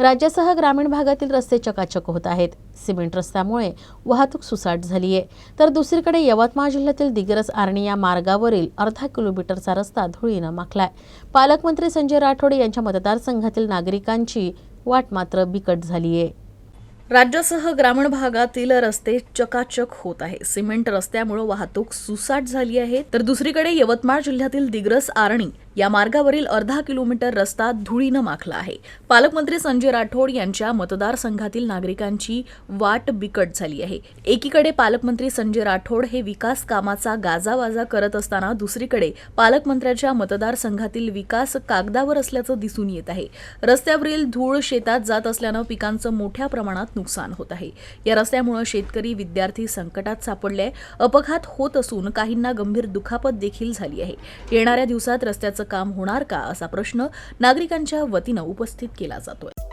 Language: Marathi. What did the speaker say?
राज्यासह ग्रामीण भागातील रस्ते चकाचक होत आहेत. सिमेंट रस्त्यामुळे वाहतूक सुसाट झाली आहे तर दुसरीकडे यवतमाळ जिल्ह्यातील दिग्रस आर्णी या मार्गावरील अर्धा किलोमीटरचा रस्ता धुळीनं माखलाय. पालकमंत्री संजय राठोड यांच्या मतदारसंघातील नागरिकांची वाट मात्र बिकट झाली आहे राज्यासह ग्रामीण भागातील रस्ते चकाचक होत आहे सिमेंट रस्त्यामुळे वाहतूक सुसाट झाली आहे. तर दुसरीकडे यवतमाळ जिल्ह्यातील दिग्रस आरणी या मार्गावरील अर्धा किलोमीटर रस्ता धुळीनं माखला आहे. पालकमंत्री संजय राठोड यांच्या मतदारसंघातील नागरिकांची वाट बिकट झाली आहे. एकीकडे पालकमंत्री संजय राठोड हे विकास कामाचा गाजावाजा करत असताना दुसरीकडे पालकमंत्र्याच्या मतदारसंघातील विकास कागदावर असल्याचं दिसून येत आहे. रस्त्यावरील धूळ शेतात जात असल्यानं पिकांचं मोठ्या प्रमाणात नुकसान होत आहे. या रस्त्यामुळे शेतकरी विद्यार्थी संकटात सापडले. अपघात होत असून काहींना गंभीर दुखापत देखील झाली आहे. येणाऱ्या दिवसात रस्त्याचं काम होणार का असा प्रश्न नागरिकांच्या वतीनं उपस्थित केला जातोय.